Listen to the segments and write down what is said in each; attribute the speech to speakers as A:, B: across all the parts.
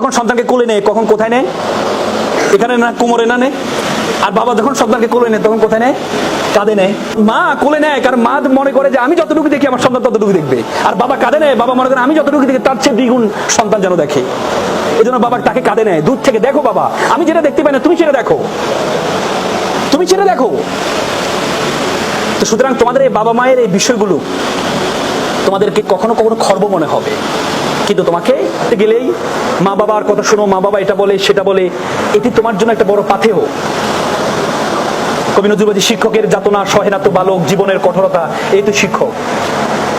A: যখন সন্তানকে কোলে নেয়, কখন কোথায় নেয়? এখানে না, কোমরে না নেয়? আর বাবা যখন সন্তানকে কোলে নেয়, তখন কোথায় নেয়? কাঁদে নেয়। মা কোলে নেয়, কারণ মা মনে করে যে আমি যতটুকু দেখি আমার সন্তান ততটুকু দেখবে। আর বাবা কাঁদে নেয়, বাবা মনে করে আমি যতটুকু দেখি তার চেয়ে দ্বিগুণ সন্তান যেন দেখে। এই জন্য বাবা তাকে কাঁদে নেয়। দূর থেকে দেখো বাবা, আমি যেটা দেখতে পাই না, তুমি সেটা দেখো। তুমি সেটা দেখো। তো সুতরাং তোমাদের এই বাবা মায়ের এই বিষয়গুলো তোমাদেরকে কখনো কখনো খর্ব মনে হবে। কিন্তু তোমাকে গেলেই মা বাবার কথা শোনো, মা বাবা এটা বলে, সেটা বলে। এটি তোমার জন্য একটা বড় পাথেয়। কবি নজরুলবাদী শিক্ষকের যাতনা সহে না তো বালক, জীবনের কঠোরতা, এই তো শিক্ষক।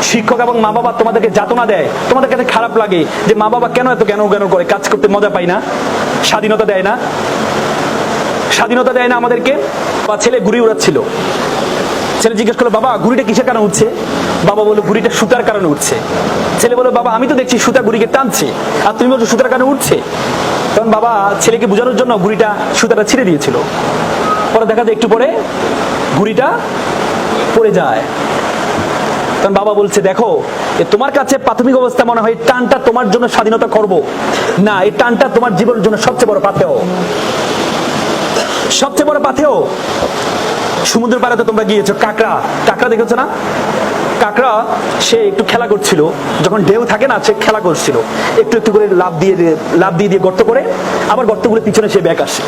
A: শিক্ষক এবং মা বাবা তোমাদেরকে যাতনা দেয়। তোমাদের কাছে খারাপ লাগে যে মা বাবা কেন এত জ্ঞান জ্ঞান করে? কাজ করতে মজা পাই না? স্বাধীনতা দেয় না? স্বাধীনতা দেয় না আমাদেরকে? বা ছেলে ঘুরি উড়াচ্ছিল। ছেলে জিজ্ঞেস করল, বাবা, ঘুড়িটা কিসের কারণে উঠছে বাবা বলল, ঘুড়িটা সুতার কারণে উঠছে ছেলে বলল বাবা, আমি তো দেখছি সুতা ঘুড়িকে টানছে, আর তুমি বলছো সুতার কারণে উঠছে তখন বাবা ছেলেকে বোঝানোর জন্য গুড়িটা, সুতাটা ছিঁড়ে দিয়েছিল। পরে দেখা যায় একটু পরে ঘুড়িটা পড়ে যায়। তখন বাবা বলছে, দেখো তোমার কাছে প্রাথমিক অবস্থা মনে হয় টানটা তোমার জন্য স্বাধীনতা করব। না, এই টানটা তোমার জীবনের জন্য সবচেয়ে বড় পাথেও সবচেয়ে বড় পাথেও সমুদ্র পাড়াতে তোমরা গিয়েছো, কাকড়া। কাকড়া দেখেছ না? কাকড়া, সে একটু খেলা করছিল। যখন ঢেউ থাকে না, সে খেলা করছিল। একটু একটু করে লাভ দিয়ে লাভ দিয়ে দিয়ে গর্ত করে, আবার গর্তগুলো পিছনে সে ব্যাক আসে।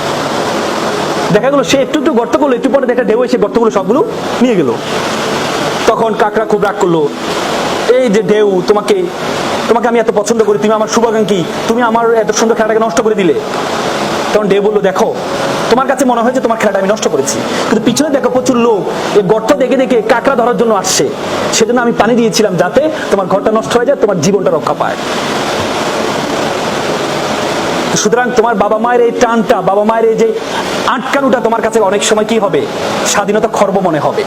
A: দেখা গেলো, সে একটু একটু গর্ত করল, একটু পরে দেখা ঢেউ এসে গর্তগুলো সবগুলো নিয়ে গেল। তখন কাকড়া খুব রাগ করল, এই যে ঢেউ, তোমাকে তোমাকে আমি এত পছন্দ করি, তুমি আমার শুভাকাঙ্ক্ষী, তুমি আমার এত সুন্দর খেলাটাকে নষ্ট করে দিলে। তখন ডে বলল, দেখো, তোমার কাছে মনে হয় যে তোমার খেলাটা আমি নষ্ট করেছি। কিন্তু পিছনে দেখো প্রচুর লোক এই গর্ত দেখে দেখে কাঁকড়া ধরার জন্য আসছে। সেজন্য আমি পানি দিয়েছিলাম যাতে তোমার ঘরটা নষ্ট হয়ে যায়, তোমার জীবনটা রক্ষা পায়। সুতরাং তোমার বাবা মায়ের এই টানটা বাবা মায়ের এই যে আটকানোটা তোমার কাছে অনেক সময় কি হবে? স্বাধীনতা খর্ব মনে হবে।